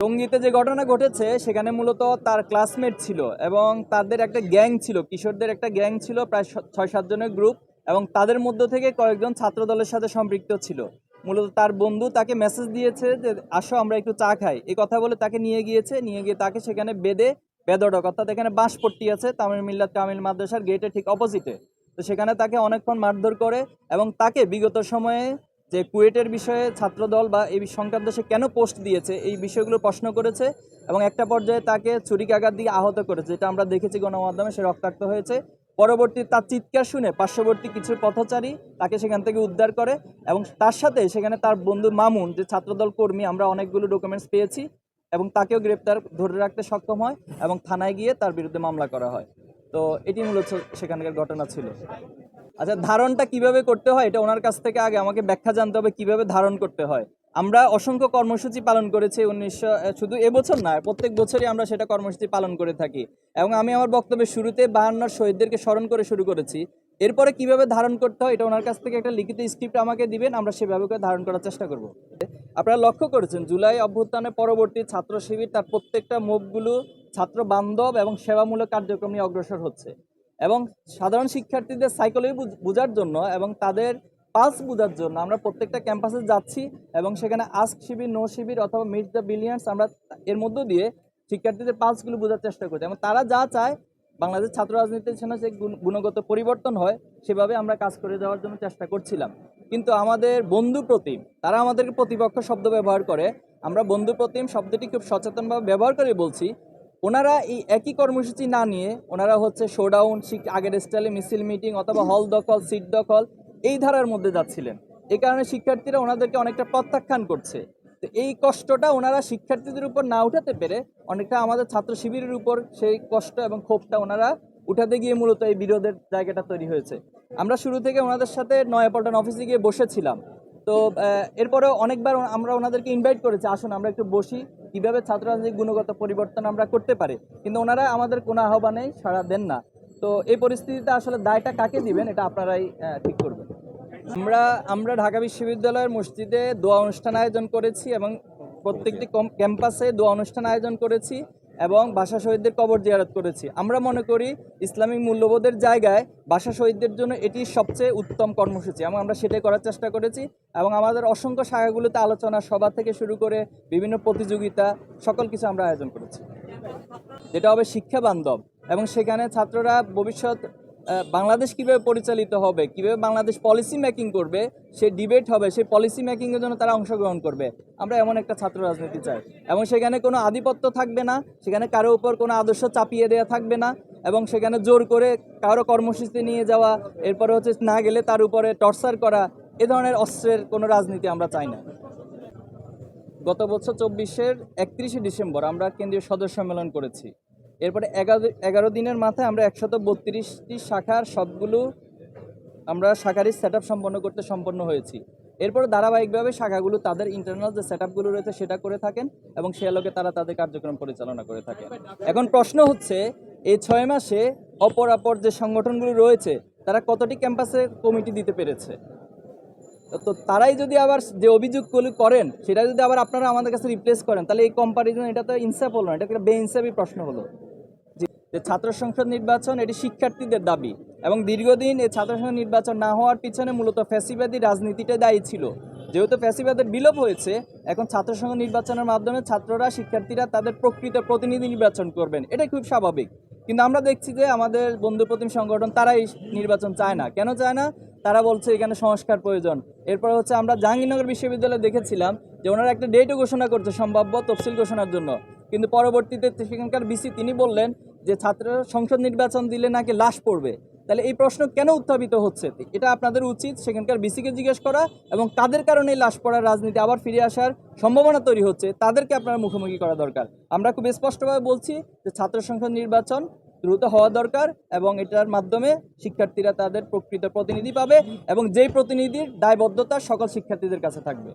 টঙ্গীতে যে ঘটনা ঘটেছে, সেখানে মূলত তার ক্লাসমেট ছিল এবং তাদের একটা গ্যাং ছিল। কিশোরদের একটা গ্যাং ছিল, প্রায় ছয় সাতজনের গ্রুপ এবং তাদের মধ্য থেকে কয়েকজন ছাত্র দলের সাথে সম্পৃক্ত ছিল। মূলত তার বন্ধু তাকে মেসেজ দিয়েছে যে, আসো, আমরা একটু চা খাই। এই কথা বলে তাকে নিয়ে গিয়েছে। নিয়ে গিয়ে তাকে সেখানে বেদে বেদডক অর্থাৎ এখানে বাঁশপট্টি আছে, তামিল মিল্লাত কামিল মাদ্রাসার গেটের ঠিক অপোজিটে তো সেখানে তাকে অনেকক্ষণ মারধর করে এবং তাকে বিগত সময়ে যে কুয়েটের বিষয়ে ছাত্রদল বা এই সংক্রান্ত সে কেন পোস্ট দিয়েছে, এই বিষয়গুলো প্রশ্ন করেছে এবং একটা পর্যায়ে তাকে ছুরিকাঘাত দিয়ে আহত করেছে। যেটা আমরা দেখেছি গণমাধ্যমে, সে রক্তাক্ত হয়েছে। পরবর্তী তার চিৎকার শুনে পার্শ্ববর্তী কিছু পথচারী তাকে সেখান থেকে উদ্ধার করে এবং তার সাথে সেখানে তার বন্ধু মামুন, যে ছাত্রদল কর্মী, আমরা অনেকগুলো ডকুমেন্টস পেয়েছি এবং তাকেও গ্রেপ্তার ধরে রাখতে সক্ষম হয় এবং থানায় গিয়ে তার বিরুদ্ধে মামলা করা হয়। তো এটি মূলত সেখানকার ঘটনা ছিল। আচ্ছা ধারণটা কীভাবে করতে হয় এটা ওনার কাছ থেকে আগে আমাকে ব্যাখ্যা জানতে হবে, কীভাবে ধারণ করতে হয়। আমরা অসংখ্য কর্মসূচি পালন করেছি উনিশশো শুধু এবছর না, প্রত্যেক বছরই আমরা সেটা কর্মসূচি পালন করে থাকি। এবং আমি আমার বক্তব্যের শুরুতে বাহান্নর শহীদদেরকে স্মরণ করে শুরু করেছি। এরপরে কীভাবে ধারণ করতে হয় এটা ওনার কাছ থেকে একটা লিখিত স্ক্রিপ্ট আমাকে দিবেন, আমরা সেভাবে করে ধারণ করার চেষ্টা করব। আপনারা লক্ষ্য করেছেন, জুলাই অভ্যুত্থানের পরবর্তী ছাত্র শিবির তার প্রত্যেকটা মুভগুলো ছাত্র বান্ধব এবং সেবামূলক কার্যক্রম নিয়ে অগ্রসর হচ্ছে। এবং সাধারণ শিক্ষার্থীদের সাইকোলজি বোঝার জন্য এবং তাদের পালস বোঝার জন্য আমরা প্রত্যেকটা ক্যাম্পাসে যাচ্ছি এবং সেখানে আস্ক শিবির নো শিবির অথবা মিট দ্য বিলিয়ন্স আমরা এর মধ্য দিয়ে শিক্ষার্থীদের পালসগুলো বোঝার চেষ্টা করছি। এবং তারা যা চায় বাংলাদেশ ছাত্র রাজনীতির জন্য যে গুণ- গুণগত পরিবর্তন হয়, সেভাবে আমরা কাজ করে যাওয়ার জন্য চেষ্টা করছিলাম। কিন্তু আমাদের বন্ধু প্রতিম, তারা আমাদেরকে প্রতিপক্ষ শব্দ ব্যবহার করে। আমরা বন্ধু প্রতিম শব্দটি খুব সচেতনভাবে ব্যবহার করে বলছি। ওনারা এই একই কর্মসূচি না নিয়ে ওনারা হচ্ছে শোডাউন আগের স্টাইলে মিছিল মিটিং অথবা হল দখল সিট দখল এই ধারার মধ্যে যাচ্ছিলেন। এই কারণে শিক্ষার্থীরা ওনাদেরকে অনেকটা প্রত্যাখ্যান করছে। তো এই কষ্টটা ওনারা শিক্ষার্থীদের উপর না উঠাতে পেরে অনেকটা আমাদের ছাত্র শিবিরের উপর সেই কষ্ট এবং ক্ষোভটা ওনারা উঠাতে গিয়ে মূলত এই বিরোধের জায়গাটা তৈরি হয়েছে। আমরা শুরু থেকে ওনাদের সাথে নয়াপল্টন অফিসে গিয়ে বসেছিলাম। তো আহ, এরপরে অনেকবার আমরা ওনাদেরকে ইনভাইট করেছি আসুন আমরা একটু বসি। কীভাবে ছাত্র রাজনীতির গুণগত পরিবর্তন আমরা করতে পারি? কিন্তু ওনারা আমাদের কোনো আহ্বানেই সাড়া দেন না। তো এই পরিস্থিতিতে আসলে দায়টা কাকে দিবেন? এটা আপনারাই ঠিক করবেন। আমরা আমরা ঢাকা বিশ্ববিদ্যালয়ের মসজিদে দোয়া অনুষ্ঠান আয়োজন করেছি এবং প্রত্যেকটি ক্যাম্পাসে দোয়া অনুষ্ঠান আয়োজন করেছি। এবং ভাষা শহীদদের কবর জিয়ারত করেছি। আমরা মনে করি ইসলামিক মূল্যবোধের জায়গায় ভাষা শহীদদের জন্য এটি সবচেয়ে উত্তম কর্মসূচি এবং আমরা সেটাই করার চেষ্টা করেছি এবং আমাদের অসংখ্য শাখাগুলোতে আলোচনা সভা থেকে শুরু করে বিভিন্ন প্রতিযোগিতা, সকল কিছু আমরা আয়োজন করেছি। যেটা হবে শিক্ষা বান্ধব এবং সেখানে ছাত্ররা ভবিষ্যৎ বাংলাদেশ কীভাবে পরিচালিত হবে, কীভাবে বাংলাদেশ পলিসি মেকিং করবে, সে ডিবেট হবে সেই পলিসি মেকিংয়ের জন্য তারা অংশগ্রহণ করবে। আমরা এমন একটা ছাত্র রাজনীতি চাই। এবং সেখানে কোনো আধিপত্য থাকবে না, সেখানে কারও উপর কোনো আদর্শ চাপিয়ে দেওয়া থাকবে না, এবং সেখানে জোর করে কারও কর্মসূচি নিয়ে যাওয়া, এরপরে হচ্ছে না গেলে তার উপরে টর্চার করা, এ ধরনের অস্ত্রের কোনো রাজনীতি আমরা চাই না। গত বছর চব্বিশের একত্রিশে ডিসেম্বর আমরা কেন্দ্রীয় সদস্য সম্মেলন করেছি। এরপরে এগারো এগারো দিনের মাথায় আমরা একশত বত্রিশটি শাখার সবগুলো আমরা শাখারই সেট সম্পন্ন করতে সম্পন্ন হয়েছি। এরপরে ধারাবাহিকভাবে শাখাগুলো তাদের ইন্টারনাল যে সেট আপগুলো রয়েছে সেটা করে থাকেন এবং সে আলোকে তারা তাদের কার্যক্রম পরিচালনা করে থাকেন। এখন প্রশ্ন হচ্ছে, এই ছয় মাসে অপর অপর যে সংগঠনগুলো রয়েছে, তারা কতটি ক্যাম্পাসে কমিটি দিতে পেরেছে? তো তারাই যদি আবার যে অভিযোগগুলো করেন, সেটা যদি আবার আপনারা আমাদের কাছে রিপ্লেস করেন, তাহলে এই কম্পারিজন এটা তো ইনসাফ হলো না এটা একটা বেইনসাফি প্রশ্ন হলো। যে- ছাত্র সংসদ নির্বাচন এটি শিক্ষার্থীদের দাবি এবং দীর্ঘদিন এই ছাত্র সংসদ নির্বাচন না হওয়ার পিছনে মূলত ফ্যাসিবাদী রাজনীতিটা দায়ী ছিল। যেহেতু ফ্যাসিবাদের বিলোপ হয়েছে, এখন ছাত্র সংসদ নির্বাচনের মাধ্যমে ছাত্ররা, শিক্ষার্থীরা তাদের প্রকৃত প্রতিনিধি নির্বাচন করবেন, এটাই খুব স্বাভাবিক। কিন্তু আমরা দেখছি যে আমাদের বন্ধু প্রতিম সংগঠন তারাই নির্বাচন চায় না। কেন চায় না? তারা বলছে এখানে সংস্কার প্রয়োজন। এরপর হচ্ছে আমরা জাহাঙ্গীরনগর বিশ্ববিদ্যালয়ে দেখেছিলাম যে ওনারা একটা ডেটও ঘোষণা করছে, সম্ভাব্য তফসিল ঘোষণার জন্য। কিন্তু পরবর্তীতে সেখানকার বিসি তিনি বললেন যে ছাত্র সংসদ নির্বাচন দিলে নাকি লাশ পড়বে? তাহলে এই প্রশ্ন কেন উত্থাপিত হচ্ছে? এটা আপনাদের উচিত সেখানকার বিসিকে জিজ্ঞেস করা এবং তাদের কারণে লাশ পড়ার রাজনীতি আবার ফিরে আসার সম্ভাবনা তৈরি হচ্ছে। তাদেরকে আপনারা মুখোমুখি করা দরকার। আমরা খুব স্পষ্টভাবে বলছি যে ছাত্র সংসদ নির্বাচন দ্রুত হওয়া দরকার এবং এটার মাধ্যমে শিক্ষার্থীরা তাদের প্রকৃত প্রতিনিধি পাবে এবং যেই প্রতিনিধির দায়বদ্ধতা সকল শিক্ষার্থীদের কাছে থাকবে।